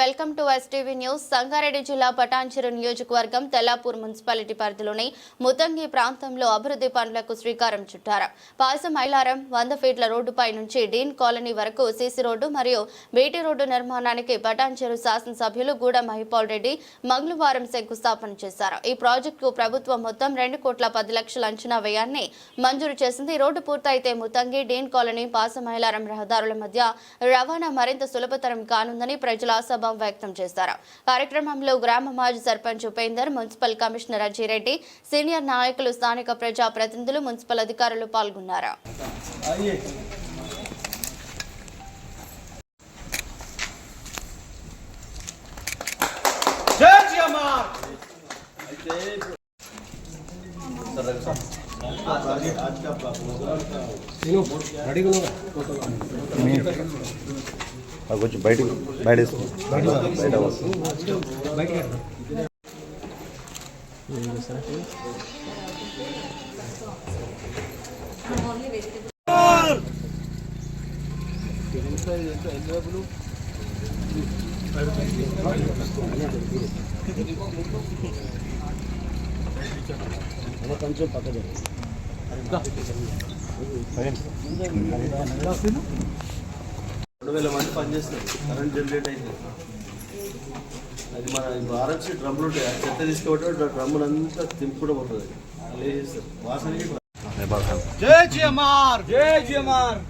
Welcome to STV news. Sangareddy జిల్లా పటాన్చెరు నియోజకవర్గం Tellapur municipality పరిధిలోని ముతంగి ప్రాంతంలో అభివృద్ధి పనులకు శ్రీకారం చుట్టారు. పాయసం మైలారం వంద ఫీట్ల రోడ్డుపై నుంచి డీన్ కాలనీ వరకు సీసీ రోడ్డు మరియు బీటీ రోడ్డు నిర్మాణానికి పటాన్చెరు శాసనసభ్యులు గూడ మహిపాల్ రెడ్డి మంగళవారం శంకుస్థాపన చేశారు. ఈ ప్రాజెక్టుకు ప్రభుత్వం మొత్తం రెండు కోట్ల పది లక్షల అంచనా వ్యయాన్ని మంజూరు చేసింది. రోడ్డు పూర్తయితే ముతంగి డీన్ కాలనీ పాసం మైలారం రహదారుల మధ్య రవాణా మరింత సులభతరం కానుందని ప్రజలు ఆశాభావం వ్యక్తం చేశారు. కార్యక్రమంలో గ్రామ మాజీ sarpanch Upender municipal commissioner Ajay Reddy senior నాయకులు స్థానిక ప్రజా ప్రతినిధులు మున్సిపల్ అధికారులు పాల్గొన్నారు. జై శ్రీరామ్ అది కొంచెం బయట బయట వేసుకో. బయట వస్తుంది రెండు వేల మంది పనిచేస్తారు కరెంట్ జనరేట్ అయితే అది మన ఆర్ఎంసీ డ్రమ్లు ఉంటాయి ఆ చెత్త తీసుకుంటే డ్రమ్ములు అంతా తింపుడు పోతుంది అలా వేసేస్తారు వాసనకి జై జిఎంఆర్ జై జిఎంఆర్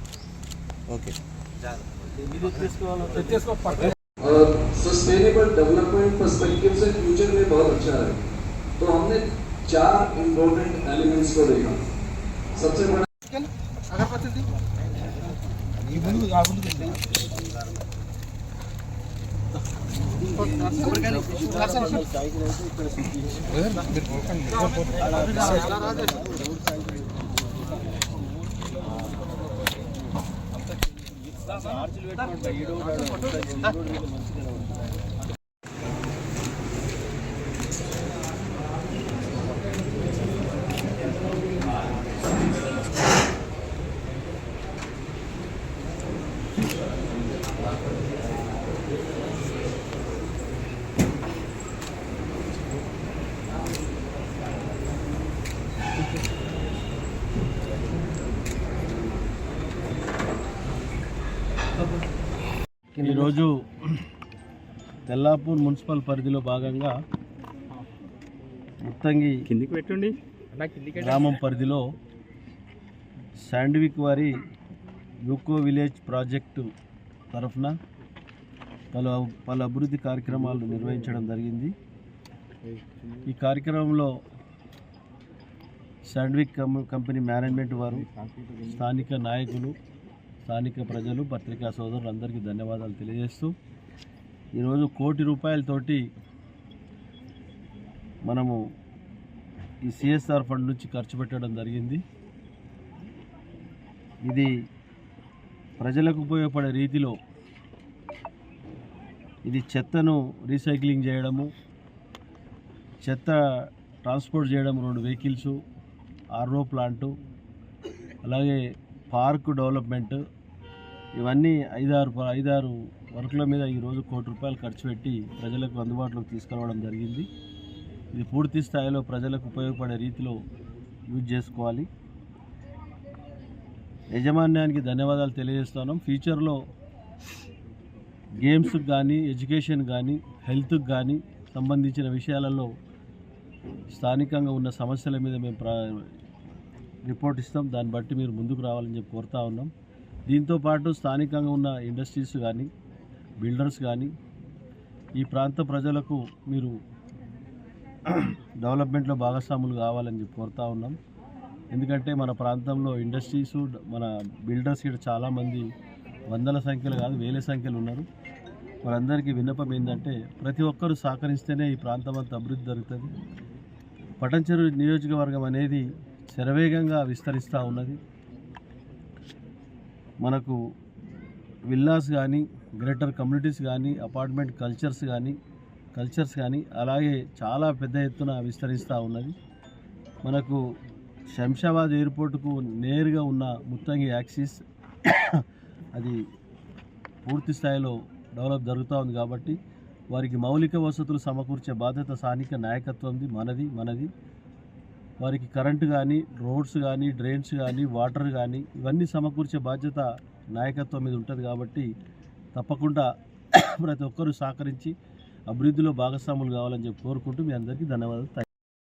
ఓకే ఇది తీసుకోవాలి और सस्टेनेबल डेवलपमेंट पर्सपेक्टिव से फ्यूचर में बहुत अच्छा है तो हमने चार इम्पोर्टेंट एलिमेंट्स को देखा सबसे बड़ा చార్జీలు పెట్టుకుంటా ఈరోజు తెల్లాపూర్ మున్సిపల్ పరిధిలో భాగంగా ముత్తంగి కిందికి పెట్టండి. గ్రామం పరిధిలో శాండ్విక్ వారి యూకో విలేజ్ ప్రాజెక్టు తరఫున పలు పలు అభివృద్ధి కార్యక్రమాలు నిర్వహించడం జరిగింది. ఈ కార్యక్రమంలో శాండ్విక్ కం- కంపెనీ మేనేజ్మెంట్ వారు స్థానిక నాయకులు స్థానిక ప్రజలు పత్రికా సోదరులు అందరికీ ధన్యవాదాలు తెలియజేస్తూ ఈరోజు కోటి రూపాయలతోటి మనము ఈ సిఎస్ఆర్ ఫండ్ నుంచి ఖర్చు పెట్టడం జరిగింది. ఇది ప్రజలకు ఉపయోగపడే రీతిలో ఇది చెత్తను రీసైక్లింగ్ చేయడము చెత్త ట్రాన్స్పోర్ట్ చేయడం రెండు వెహికల్స్ ఆర్ఓ ప్లాంటు అలాగే పార్క్ డెవలప్మెంట్. ఇవన్నీ ఐదారు ప- ఐదారు వర్కుల మీద ఈరోజు కోటి రూపాయలు ఖర్చు పెట్టి ప్రజలకు అందుబాటులోకి తీసుకురావడం జరిగింది. ఇది పూర్తి స్థాయిలో ప్రజలకు ఉపయోగపడే రీతిలో యూజ్ చేసుకోవాలి. యజమాన్యానికి ధన్యవాదాలు తెలియజేస్తున్నాం. ఫ్యూచర్లో గేమ్స్కి కానీ ఎడ్యుకేషన్ కానీ హెల్త్కి కానీ సంబంధించిన విషయాలలో స్థానికంగా ఉన్న సమస్యల మీద మేము ప్రా రిపోర్ట్ ఇస్తాం. దాన్ని బట్టి మీరు ముందుకు రావాలని చెప్పి కోరుతా ఉన్నాం. దీంతోపాటు స్థానికంగా ఉన్న ఇండస్ట్రీస్ కానీ బిల్డర్స్ కానీ ఈ ప్రాంత ప్రజలకు మీరు డెవలప్మెంట్లో భాగస్వాములు కావాలని చెప్పి కోరుతా ఉన్నాం. ఎందుకంటే మన ప్రాంతంలో ఇండస్ట్రీస్ మన బిల్డర్స్ ఇక్కడ చాలామంది వందల సంఖ్యలు కాదు వేల సంఖ్యలు ఉన్నారు. వారందరికీ విన్నపం ఏంటంటే ప్రతి ఒక్కరూ సహకరిస్తేనే ఈ ప్రాంతం అంతా అభివృద్ధి జరుగుతుంది. పటంచెరు నియోజకవర్గం అనేది శరవేగంగా విస్తరిస్తూ ఉన్నది. మనకు విల్లాస్ కానీ గ్రేటర్ కమ్యూనిటీస్ కానీ అపార్ట్మెంట్ కల్చర్స్ కానీ కల్చర్స్ కానీ అలాగే చాలా పెద్ద ఎత్తున విస్తరిస్తూ ఉన్నది. మనకు శంషాబాద్ ఎయిర్పోర్టుకు నేరుగా ఉన్న ముత్తంగి యాక్సిస్ అది పూర్తి స్థాయిలో డెవలప్ జరుగుతూ ఉంది కాబట్టి వారికి మౌలిక వసతులు సమకూర్చే బాధ్యత స్థానిక నాయకత్వంది మనది మనది. వారికి కరెంటు కానీ రోడ్స్ కానీ డ్రైన్స్ కానీ వాటర్ కానీ ఇవన్నీ సమకూర్చే బాధ్యత నాయకత్వం మీద ఉంటుంది కాబట్టి తప్పకుండా ప్రతి ఒక్కరూ సహకరించి అభివృద్ధిలో భాగస్వాములు కావాలని చెప్పి కోరుకుంటూ మీ అందరికీ ధన్యవాదాలు.